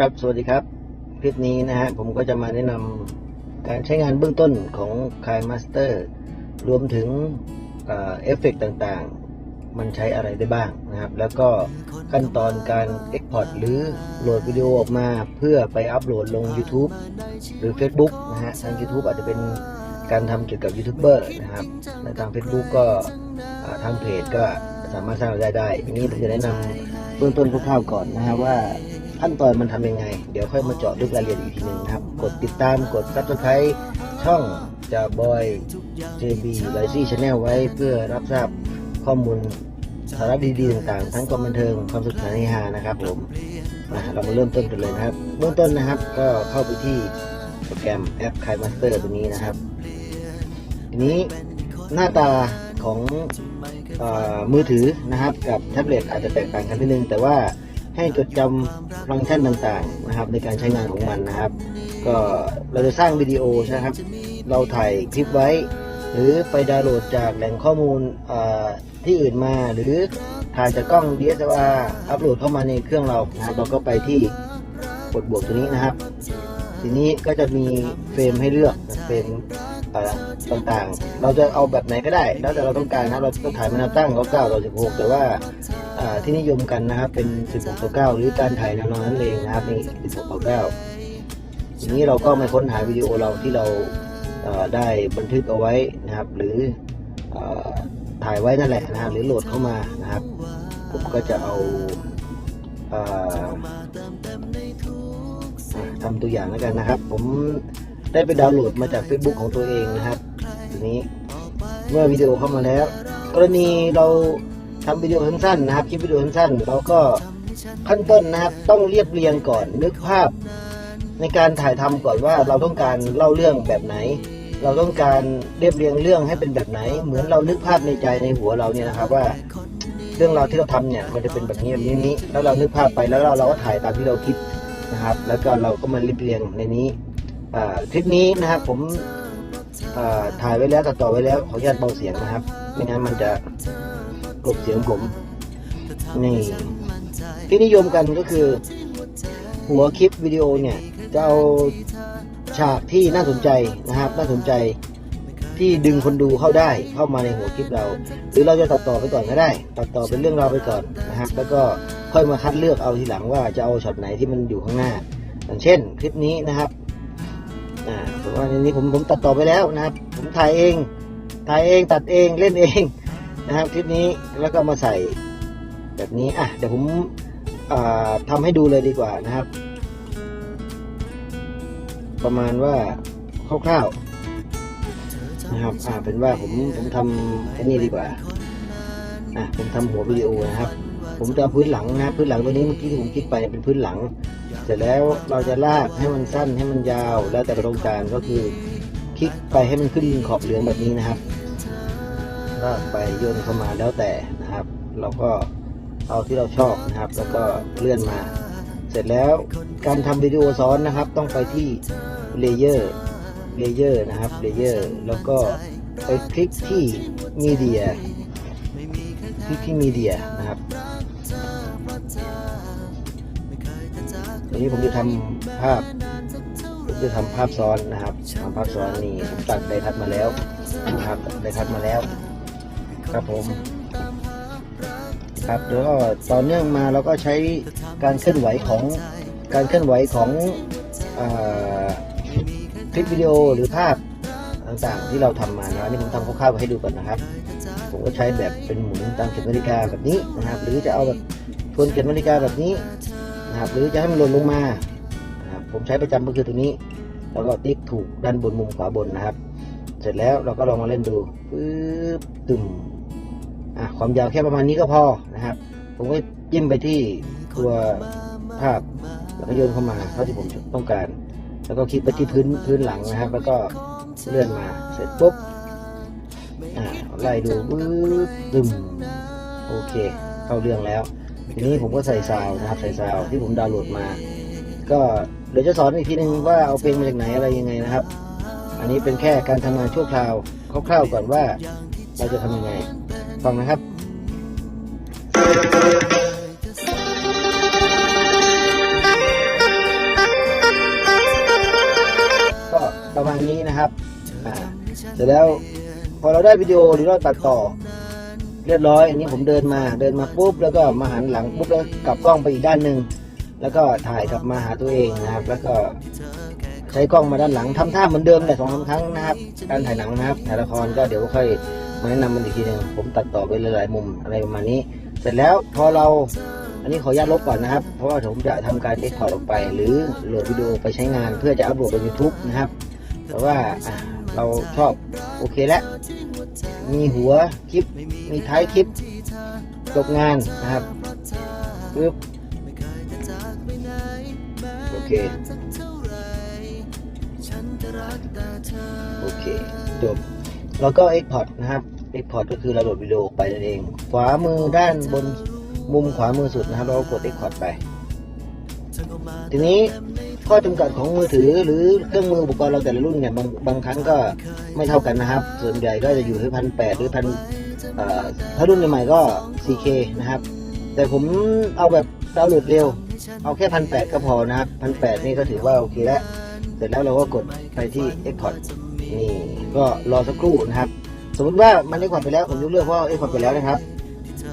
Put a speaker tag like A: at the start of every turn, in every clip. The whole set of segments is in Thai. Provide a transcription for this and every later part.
A: ครับ สวัสดีครับ คลิปนี้นะฮะ ผมก็จะมาแนะนำการใช้งานเบื้องต้นของ k a i Master รวมถึงเอฟเฟกต์ต่างๆ มันใช้อะไรได้บ้างนะครับ แล้วก็ขั้นตอนการ Export หรือโหลดวิดีโอออกมาเพื่อไปอัปโหลดลง YouTube หรือ Facebook นะฮะ ทาง YouTube อาจจะเป็นการทำเกี่ยวกับยูทูบเบอร์นะครับและทาง Facebook ก็ทางเพจก็สามารถสร้างรายได้ได้นี้ผมจะแนะนำเบื้องต้นคร่าวๆก่อนนะฮะว่า ขั้นตอนมันทำยังไง เดี๋ยวค่อยมาเจาะลึกรายละเอียดอีกทีหนึ่งครับ กดติดตามกด subscribe ช่องจะบอย JB l i c y Channel ไว้เพื่อรับทราบข้อมูลสาระดีๆต่างๆ ทั้งความบันเทิงความสุขสนานฮานะครับผมมาเรามาเริ่มต้นกันเลยนะครับเบื้องต้นนะครับก็เข้าไปที่โปรแกรมแอป k a i Master ตัวนี้นะครับทีนี้หน้าตาของอมือถือนะครับ กับแท็บเล็ตอาจจะแตกต่างกันนิดนึง แต่ว่า ให้จดจำฟังก์ชันต่างๆนะครับ ในการใช้งานของมันนะครับ ก็เราจะสร้างวิดีโอใช่ครับ เราถ่ายคลิปไว้ หรือไปดาวน์โหลดจากแหล่งข้อมูลที่อื่นมา หรือถ่ายจากกล้อง DSLR อัปโหลดเข้ามาในเครื่องเรานะครับเราก็ไปที่กดบวกตัวนี้นะครับ ทีนี้ก็จะมีเฟรมให้เลือกเฟรม เอ่ต่างๆ เราจะเอาแบบไหนก็ได้ แล้วแต่เราต้องการนะเราต้องถ่ายเป็นแนวตั้งก็9ต่อ16แต่ว่าที่นิยมกันนะครับเป็น16ต่อ9หรือการถ่ายแนวนอนนั่นเองนะครับนี่16ต่อ9ทีนี้เราก็มาค้นหาวิดีโอเราที่เราได้บันทึกเอาไว้นะครับ หรืออถ่ายไว้นั่นแหละนะครับหรือโหลดเข้ามานะครับ ผมก็จะเอาอ่ออะทำตัวอย่างแล้วกันนะครับ ผม ได้ไปดาวน์โหลดมาจาก Facebook ของตัวเองนะครับทีนี้เมื่อวิดีโอเข้ามาแล้ว กรณีเราทำวิดีโอสั้นๆนะครับคลิปวิดีโอสั้นๆเราก็ขั้นต้นนะครับต้องเรียบเรียงก่อนนึกภาพ ในการถ่ายทำก่อนว่าเราต้องการเล่าเรื่องแบบไหน เราต้องการเรียบเรียงเรื่องให้เป็นแบบไหน เหมือนเรานึกภาพในใจในหัวเราเนี่ยนะครับว่า เรื่องราวที่เราทำเนี่ยมันจะเป็นแบบนี้แบบนี้นี้แล้วเรานึกภาพไปแล้วเราเราก็ถ่ายตามที่เราคิดนะครับ แล้วก็เราก็มาเรียบเรียงในนี้ คลิปนี้นะครับผมถ่ายไว้แล้วตัดต่อไว้แล้วขออนุญาตเบาเสียงนะครับ ไม่งั้นมันจะกลบเสียงผมนี่ที่นิยมกันก็คือ หัวคลิปวิดีโอเนี่ย จะเอาฉากที่น่าสนใจนะครับ น่าสนใจที่ดึงคนดูเข้าได้เข้ามาในหัวคลิปเรา หรือเราจะตัดต่อไปก่อนก็ได้ ตัดต่อเป็นเรื่องราวไปก่อนนะครับแล้วก็ค่อยมาคัดเลือกเอาทีหลังว่าจะเอาช็อตไหนที่มันอยู่ข้างหน้า อย่างเช่น คลิปนี้นะครับ ว่าในนี้ผมผมตัดต่อไปแล้วนะครับ ผมถ่ายเองถ่ายเองตัดเองเล่นเองนะครับคลิปนี้แล้วก็มาใส่แบบนี้อะเดี๋ยวผมอ่าทำให้ดูเลยดีกว่านะครับ ประมาณว่าคร่าวๆนะครับอ่าเป็นว่าผมผมทำอ้นี่ดีกว่าอะผมทำหัววิดีโอนะครับ ผมจะเอพื้นหลังนะครับพื้นหลังตัวนี้เมื่อกี้ที่ผมคลิกไปเป็นพื้นหลัง เสร็จแล้วเราจะลากให้มันสั้นให้มันยาว แล้วแต่เราต้องการก็คือคลิกไปให้มันขึ้นขอบเหลืองแบบนี้นะครับ ลากไปโยนเข้ามาแล้วแต่นะครับ เราก็เอาที่เราชอบนะครับ แล้วก็เลื่อนมา เสร็จแล้วการทำวิดีโอซ้อนนะครับ ต้องไปที่เลเยอร์เลเยอร์นะครับเลเยอร์แล้วก็ไปคลิกที่มีเดียคลิกที่มีเดีย วันนี้ผมจะทำภาพผมจะทำภาพซ้อนนะครับทำภาพซ้อนนี่ผมตัดไดทัดมาแล้วนะครับไดทัดมาแล้ว ครับผม ครับแล้วก็ต่อเนื่องมาเราก็ใช้การเคลื่อนไหวของการเคลื่อนไหวของคลิปวิดีโอหรือภาพต่างๆที่เราทำมานะนนี่ผมทำคร่าวๆให้ดูก่อนนะครับ ผมก็ใช้แบบเป็นหมุนตามเข็มนาฬิกาแบบนี้นะครับ หรือจะเอาแบบทวนเข็มนาฬิกาแบบนี้ นะครับหรือจะให้มันหล่นลงมานะครับผมใช้ประจำก็คือตัวนี้ แล้วก็ติ๊กถูกด้านบนมุมขวาบนนะครับ เสร็จแล้วเราก็ลองมาเล่นดูปึ๊บตึมอะความยาวแค่ประมาณนี้ก็พอนะครับ ผมก็จิ้มไปที่ตัวภาพแล้วก็โยนเข้ามาเท่าที่ผมต้องการ แล้วก็คลิกไปที่พื้นพื้นหลังนะครับ แล้วก็เลื่อนมาเสร็จปุ๊บไล่ดูปึ๊บตึมโอเค เข้าเรื่องแล้ว ทีนี้ผมก็ใส่ซาวนะครับใส่ซาวที่ผมดาวน์โหลดมา ก็เดี๋ยวจะสอนอีกทีนึงว่าเอาเพลงมาจากไหนอะไรยังไงนะครับ อันนี้เป็นแค่การทำงานชั่วคราวคร่าวๆก่อนว่าเราจะทำยังไงฟังนะครับ
B: ก็ประมาณ
A: นี้นะครับเสร็จแล้วพอเราได้วิดีโอหรือเราตัดต่อ เรียบร้อยอันนี้ผมเดินมาเดินมาปุ๊บ แล้วก็มาหันหลังปุ๊บแล้วกลับกล้องไปอีกด้านหนึ่งแล้วก็ถ่ายกลับมาหาตัวเองนะครับ แล้วก็ใช้กล้องมาด้านหลังทำท่าเหมือนเดิมแต่สองสามครั้งนะครับการถ่ายหนังนะครับถ่ายละครก็เดี๋ยวค่อยมาแนะนำมันอีกทีหนึ่งผมตัดต่อไปหลายๆมุมอะไรประมาณนี้ เสร็จแล้วพอเราอันนี้ขออนุญาตลบก่อนนะครับ เพราะว่าผมจะทำการเอ็กพอร์ตออกไป หรือโหลดวิดีโอไปใช้งานเพื่อจะอัปโหลดบน YouTube นะครับ แต่ว่าเราชอบโอเคแล้ว มีหัวคลิป มีท้ายคลิปจบงานนะครับปึ๊บโอเค โอเคจบแล้วก็ Export นะครับ Export ก็คือเราโหลดวิดีโอไปนั่นเอง ขวามือด้านบนมุมขวามือสุดนะครับ เราก็กด Export ไป ทีนี้ ข้อจำกัดของมือถือหรือเครื่องมืออุปกรณ์เราแต่ละรุ่นเนี่ยบางบางครั้งก็ไม่เท่ากันนะครับ ส่วนใหญ่ก็จะอยู่ที่พันแปดหรือพันถ้ารุ่นใหม่ก็ 4K นะครับ แต่ผมเอาแบบดาวน์โหลดเร็ว เอาแค่พันแปดก็พอนะครับพันแปดนี่ก็ถือว่าโอเคแล้ว เสร็จแล้วเราก็กดไปที่ Export นี่ก็รอสักครู่นะครับ สมมติว่ามัน Export ไปแล้วผมยกเลือกว่า Export ไปแล้วนะครับ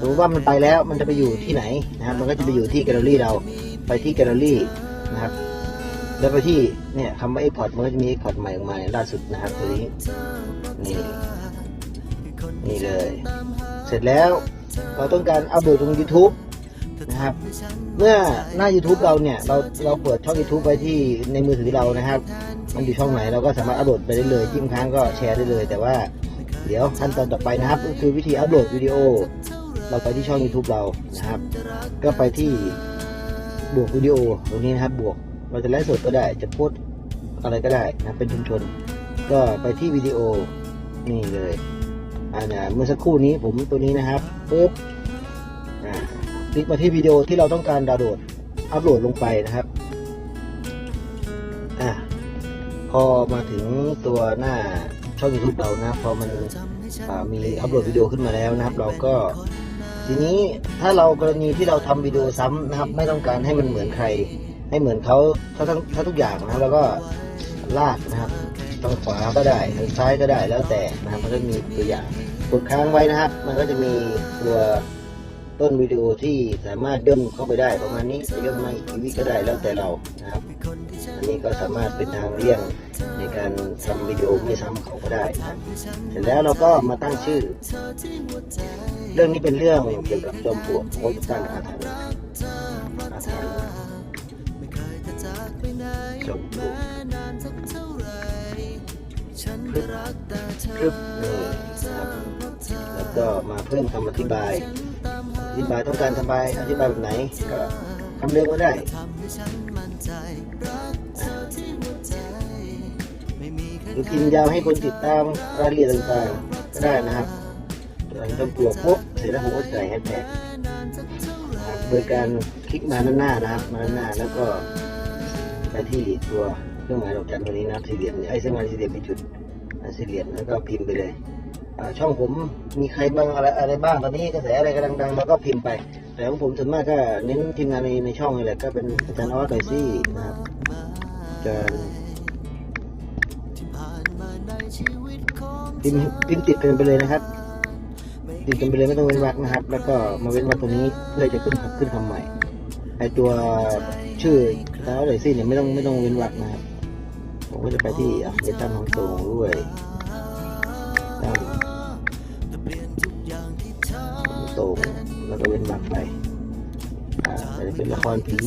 A: สมมติว่ามันไปแล้วมันจะไปอยู่ที่ไหนนะครับ มันก็จะไปอยู่ที่แกลเลอรี่เราไปที่แกลเลอรี่นะครับ แล้วไปที่เนี่ยคำว่า Export มันก็จะมี Export ใหม่ออกมาล่าสุดนะครับตัวนี้นี่นี่เลย เสร็จแล้วเราต้องการอัปโหลดลง YouTube นะครับเมื่อหน้า YouTube เราเนี่ยเราเราเปิดช่อง YouTube ไปที่ในมือถือเรานะครับ มันอยู่ช่องไหนเราก็สามารถอัปโหลดไปได้เลยจิ้มค้างก็แชร์ได้เลย แต่ว่าเดี๋ยวขั้นตอนต่อไปนะครับ ก็คือวิธีอัปโหลดวิดีโอ เราไปที่ช่อง YouTube เรานะครับ ก็ไปที่บวกวิดีโอตรงนี้นะครับบวก เราจะไลฟ์สดก็ได้จะโพสต์อะไรก็ได้นะเป็นชุมชน ก็ไปที่วิดีโอนี่เลยอ่าเนี่ยเมื่อสักครู่นี้ผมตัวนี้นะครับปุ๊บคลิกมาที่วิดีโอที่เราต้องการดาวน์โหลดอัปโหลดลงไปนะครับอ่าพอมาถึงตัวหน้าช่อง YouTube เรานะพอมันมีอัปโหลดวิดีโอขึ้นมาแล้วนะครับ เราก็ทีนี้ถ้าเรากรณีที่เราทำวิดีโอซ้ำนะครับ ไม่ต้องการให้มันเหมือนใคร ให้เหมือนเขาทั้งทั้งทั้งทุกอย่างนะแล้วก็ลากนะครับทางขวาก็ได้ทางซ้ายก็ได้แล้วแต่นะครับมันก็มีตัวอย่างกดค้างไว้นะครับ มันก็จะมีตัวต้นวิดีโอที่สามารถย่นเข้าไปได้ประมาณนี้จะย่นมาอีกกี่วิก็ได้แล้วแต่เรานะครับ อันนี้ก็สามารถเป็นทางเลี่ยงในการทำวิดีโอไม่ซ้ำเขาก็ได้นะเสร็จแล้วเราก็มาตั้งชื่อ เรื่องนี้เป็นเรื่องเกี่ยวกับจอมปลวกโคตรตั้งอาถรรพ์ จอมปลวกคลิปคลิปนี่นะครับแล้วก็มาเพิ่มคำอธิบาย อธิบายต้องการสบายอธิบายแบบไหนก็คำเดียวก็ได้หรือพิมพ์ยาวให้คนติดตามรายละเอียดต่างๆก็ได้นะครับหลังจากปลวกปุ๊บเสร็จแล้วผมก็ใส่แฮชแท็กนะครับโดยการคลิกมาด้านหน้านะครับ มาด้านหน้าแล้วก็ ไปที่ตัวเครื่องหมายดอกจันตัวนี้นับสี่เหลี่ยมเนี่ยไอ้เส้นหมายสี่เหลี่ยมเป็นจุดสี่เหลี่ยมแล้วก็พิมพ์ไปเลยช่องผมมีใครบ้างอะไรอะไรบ้างตอนนี้กระแสอะไรกำลังดังเราก็พิมพ์ไป แต่ของผมส่วนมากก็เน้นทีมงานในในช่องนี่แหละก็เป็นอาจารย์ออสไกซี่นะครับอาจารย์พิมพ์พิมพ์ติดกันไปเลยนะครับติดกันไปเลยไม่ต้องเว้นวรรคนะครับ แล้วก็มาเว้นวรรคตรงนี้เพื่อจะขึ้นขึ้นคำใหม่ไอตัว ชื่ออาจารย์ออสไกซี่เนี่ยไม่ต้องไม่ต้องเว้นวรรคนะครับผมก็จะไปที่อะเดตันของสูงด้วยตั้งตรงแล้วก็เว้นวรรคไปอ่าจะเป็นละครผี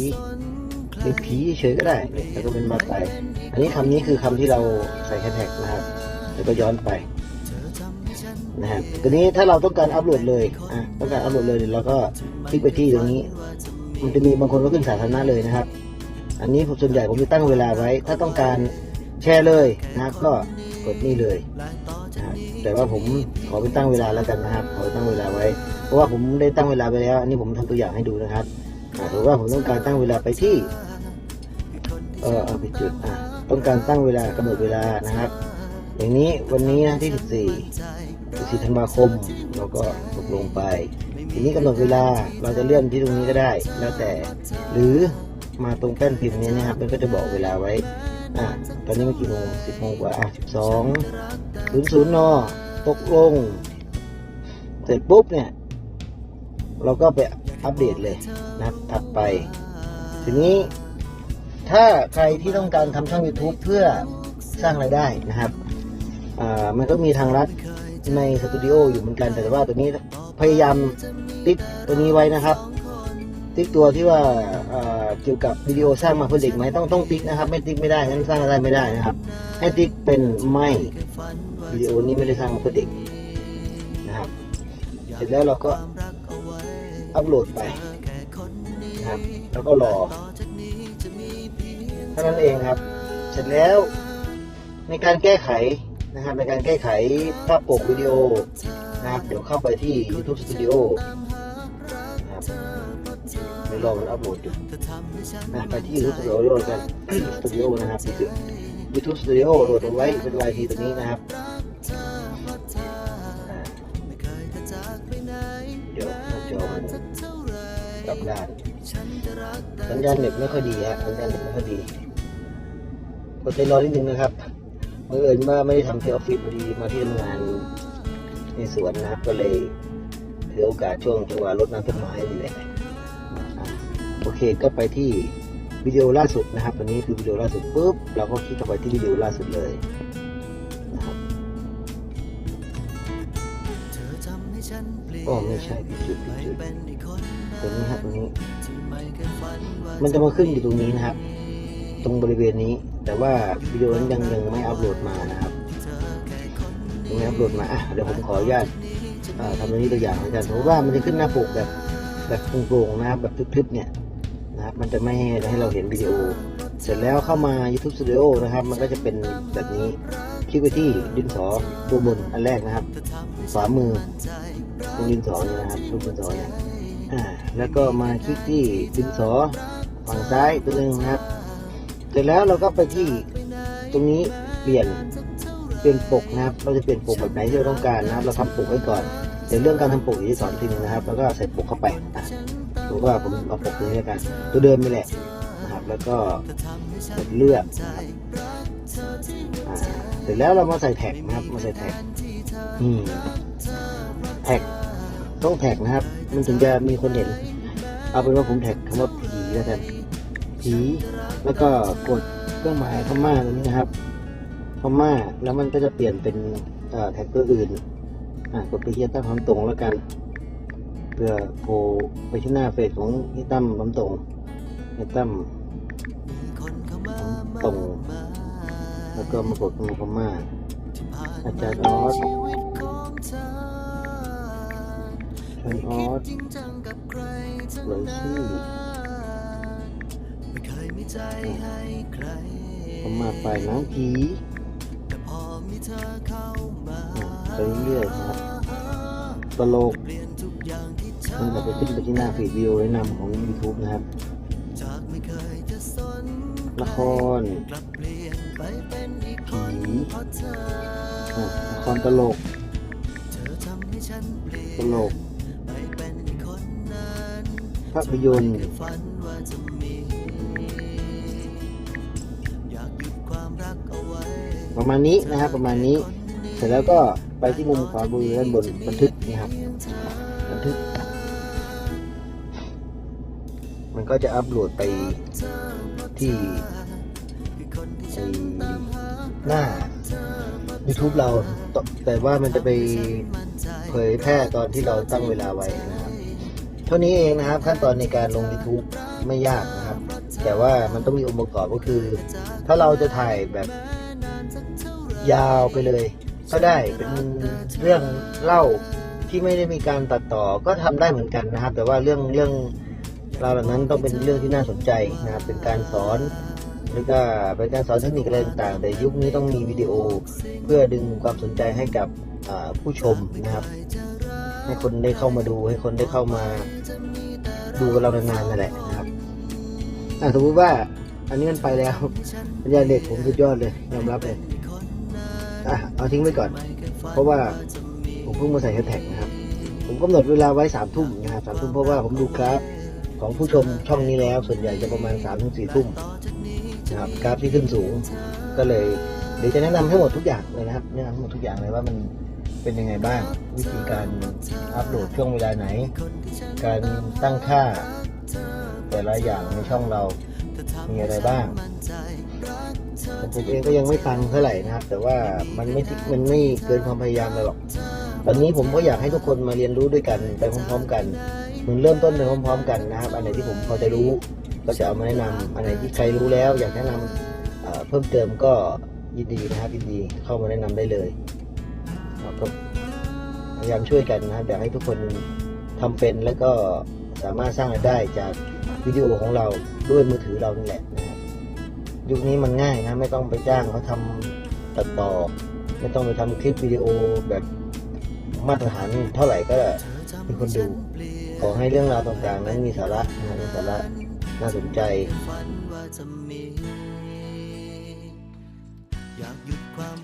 A: เป็นผีเฉยก็ได้ แล้วก็เป็นวรรคไป อันนี้คำนี้คือคำที่เราใส่แฮชแท็กนะครับ แล้วก็ย้อนไปนะฮะทีนี้ถ้าเราต้องการอัปโหลดเลยอะต้องการอัปโหลดเลยเดี๋ยวเราก็คลิกไปที่ตรงนี้ มันจะมีบางคนก็ขึ้นสาธารณะเลยนะครับ อันนี้ผมส่วนใหญ่ผมจะตั้งเวลาไว้ ถ้าต้องการแชร์เลยนะก็กดนี่เลยนะครับแต่ว่าผมขอเป็นตั้งเวลาแล้วกันนะครับ ขอตั้งเวลาไว้ เพราะว่าผมได้ตั้งเวลาไปแล้ว อันนี้ผมทำตัวอย่างให้ดูนะครับถือว่าผมต้องการตั้งเวลาไปที่ เออเอาไปจุดอะต้องการตั้งเวลากำหนดเวลานะครับ อย่างนี้วันนี้นะที่ 14 14ธันวาคมเราก็กลงไป ทีนี้กำหนดเวลาเราจะเลื่อนที่ตรงนี้ก็ได้ แล้วแต่ หรือมาตรงแป้นพิมพ์นี้นะครับมันก็จะบอกเวลาไว้อะตอนนี้มันกี่โมงสิบโมงกว่าอะสิบสองศูนย์ศูนย์นอตกลง เสร็จปุ๊บเนี่ย เราก็ไปอัปเดตเลยนะถัดไป ทีนี้ถ้าใครที่ต้องการทำช่อง YouTube เพื่อสร้างรายได้นะครับอ่ามันก็มีทางลัดในสตูดิโออยู่เหมือนกัน แต่ว่าตัวนี้ พยายามติ๊กตัวนี้ไว้นะครับ ติ๊กตัวที่ว่าเกี่ยวกับวิดีโอสร้างมาเพื่อเด็กไหมต้องต้องติ๊กนะครับ ไม่ติ๊กไม่ได้งั้นสร้างรายได้ไม่ได้นะครับ ให้ติ๊กเป็นไม่วิดีโอนี้ไม่ได้สร้างมาเพื่อเด็กนะครับ เสร็จแล้วเราก็อัปโหลดไปนะครับ แล้วก็รอเท่านั้นเองครับ เสร็จแล้วในการแก้ไขนะครับในการแก้ไขภาพปกวิดีโอ นะครับ เดี๋ยวเข้าไปที่ YouTube Studio นะครับเดี๋ยวรอมันอัปโหลดอยู่นะไปที่ YouTube Studio กัน Studio นะครับนี่คือ YouTube Studio โหลดเอาไว้เป็นไวทีตัวนี้นะครับเดี๋ยวหน้าจอมันกลับด้านสัญญาณเน็ตไม่ค่อยดีฮะสัญญาณเน็ตไม่ค่อยดีกดใจรอนิดนึงนะครับเมื่อเอิญว่าไม่ได้ทำที่ออฟฟิศพอดีมาที่ทำงาน ในสวนนะครับก็เลยถือโอกาสช่วงจังหวะรดน้ำต้นไม้นี่แหละอะโอเคก็ไปที่วิดีโอล่าสุดนะครับตัวนี้คือวิดีโอล่าสุดปุ๊บเราก็คลิกเข้าไปที่วิดีโอล่าสุดเลยนะครับโอ้ไม่ใช่ผิดจุดผิดจุดตัวนี้ครับตัวนี้ มันจะมาขึ้นอยู่ตรงนี้นะครับ ตรงบริเวณนี้ แต่ว่าวิดีโอนั้นยังยังไม่อัปโหลดมานะครับ ยังไม่อัปโหลดมาเดี๋ยวผมขออนุญาตทำตัวนี้ตัวอย่างเหมือนกันเพราะว่ามันจะขึ้นหน้าปกแบบแบบโปร่งๆนะครับแบบทึบๆเนี่ยนะครับมันจะไม่ให้เราเห็นวิดีโอ เสร็จแล้วเข้ามา YouTube Studio นะครับ มันก็จะเป็นแบบนี้คลิกไปที่ดินสอตัวบนอันแรกนะครับขวามือตรงดินสอเนี่ยนะครับรูปดินสอเนี่ยแล้วก็มาคลิกที่ดินสอฝั่งซ้ายตัวนึงนะครับ เสร็จแล้วเราก็ไปที่ตรงนี้เปลี่ยน ปลี่ยนปกนะครับ เราจะเปลี่ยนปกแบบไหนที่เราต้องการนะครับ เราทำปกไว้ก่อนเดี๋ยวเรื่องการทำปกเดี๋ยวจะสอนทีนึงนะครับ แล้วก็ใส่ปกเข้าไปอะผมว่าผมเอาปกนี้แล้วกัน ตัวเดิมนี่แหละนะครับ แล้วก็กดเลือกเสร็จแล้วเรามาใส่แท็กนะครับ มาใส่แท็กอืมแท็กต้องแท็กนะครับ มันถึงจะมีคนเห็น เอาเป็นว่าผมแท็กคำว่าผีแล้วกันผีแล้วก็กดเครื่องหมายพม่าตรงนี้นะครับ ม่า แล้วมันก็จะเปลี่ยนเป็นแท็กเตัวอื่นอะกดไปที่ตั้งคำตรงแล้วกัน เพื่อโผล่ไปที่หน้าเฟซของพี่ตั้มคำตรงพี่ตั้มตรงแล้วก็มากดตรงพม่าอาจารย์ออสอาจารย์ออสเลยชื่อผมมาไปน้ำผี ไปเรื่อยๆครับตลกมันจะไปขึ้นไปที่หน้าฟีดวิดีโอแนะนำของ YouTube นะครับ ละครผีอะละครตลก ตลกภาพยนตร์ ประมาณนี้นะครับประมาณนี้ เสร็จแล้วก็ไปที่มุมขวามือด้านบนบันทึกนี่ครับบันทึก มันก็จะอัปโหลดไปที่หน้า YouTube เราแต่ว่ามันจะไปเผยแพร่ตอนที่เราตั้งเวลาไว้นะครับ เท่านี้เองนะครับ ขั้นตอนในการลง YouTube ไม่ยากนะครับ แต่ว่ามันต้องมีองค์ประกอบก็คือ ถ้าเราจะถ่ายแบบ ยาวไปเลย ก็ได้เป็นเรื่องเล่าที่ไม่ได้มีการตัดต่อก็ทำได้เหมือนกันนะครับ แต่ว่าเรื่องเรื่องราวเหล่านั้นต้องเป็นเรื่องที่น่าสนใจนะครับเป็นการสอนหรือก็เป็นการสอนเทคนิคอะไรต่างๆแต่ยุคนี้ต้องมีวิดีโอเพื่อดึงความสนใจให้กับผู้ชมนะครับ ให้คนได้เข้ามาดูให้คนได้เข้ามาดูกับเรานานๆนั่นแหละนะครับสมมติว่าอันนี้มันไปแล้วปัญญาเด็กผมสุดยอดเลยยอมรับเลย อะเอาทิ้งไว้ก่อน เพราะว่าผมเพิ่งมาใส่แฮชแท็กนะครับ ผมกำหนดเวลาไว้สามทุ่มนะครับสามทุ่มเพราะว่าผมดูกราฟของผู้ชมช่องนี้แล้ว ส่วนใหญ่จะประมาณสามถึงสี่ทุ่มนะครับกราฟที่ขึ้นสูง ก็เลยเดี๋ยวจะแนะนำให้หมดทุกอย่างเลยนะครับแนะนำห้หมดทุกอย่างเลยว่ามันเป็นยังไงบ้าง วิธีการอัปโหลดช่วงเวลาไหน การตั้งค่า แต่ละอย่างในช่องเรามีอะไรบ้าง ผมเองก็ยังไม่ฟังเท่าไหร่นะครับ แต่ว่ามันไม่มันไม่เกินความพยายามเลยหรอกตอนนี้ผมก็อยากให้ทุกคนมาเรียนรู้ด้วยกันไปพร้อมๆกันเหมือนเริ่มต้นไปพร้อม ๆ กันนะครับ อันไหนที่ผมพอจะรู้ก็จะเอามาแนะนำอันไหนที่ใครรู้แล้ว อยากแนะนำเอ่อเพิ่มเติมก็ยินดีนะครับยินดีเข้ามาแนะนำได้เลยเราก็พยายามช่วยกันนะครับอยากให้ทุกคนทำเป็นแล้วก็สามารถสร้างรายได้จากวิดีโอของเราด้วยมือถือเรานี่แหละนะครับ ยุคนี้มันง่ายนะ ไม่ต้องไปจ้างเขาทำตัดต่อ ไม่ต้องไปทำคลิปวิดีโอแบบมาตรฐานเท่าไหร่ก็มีคนดู ขอให้เรื่องราวต่างๆนั้นมีสาระนะมีสาระน่าสนใจ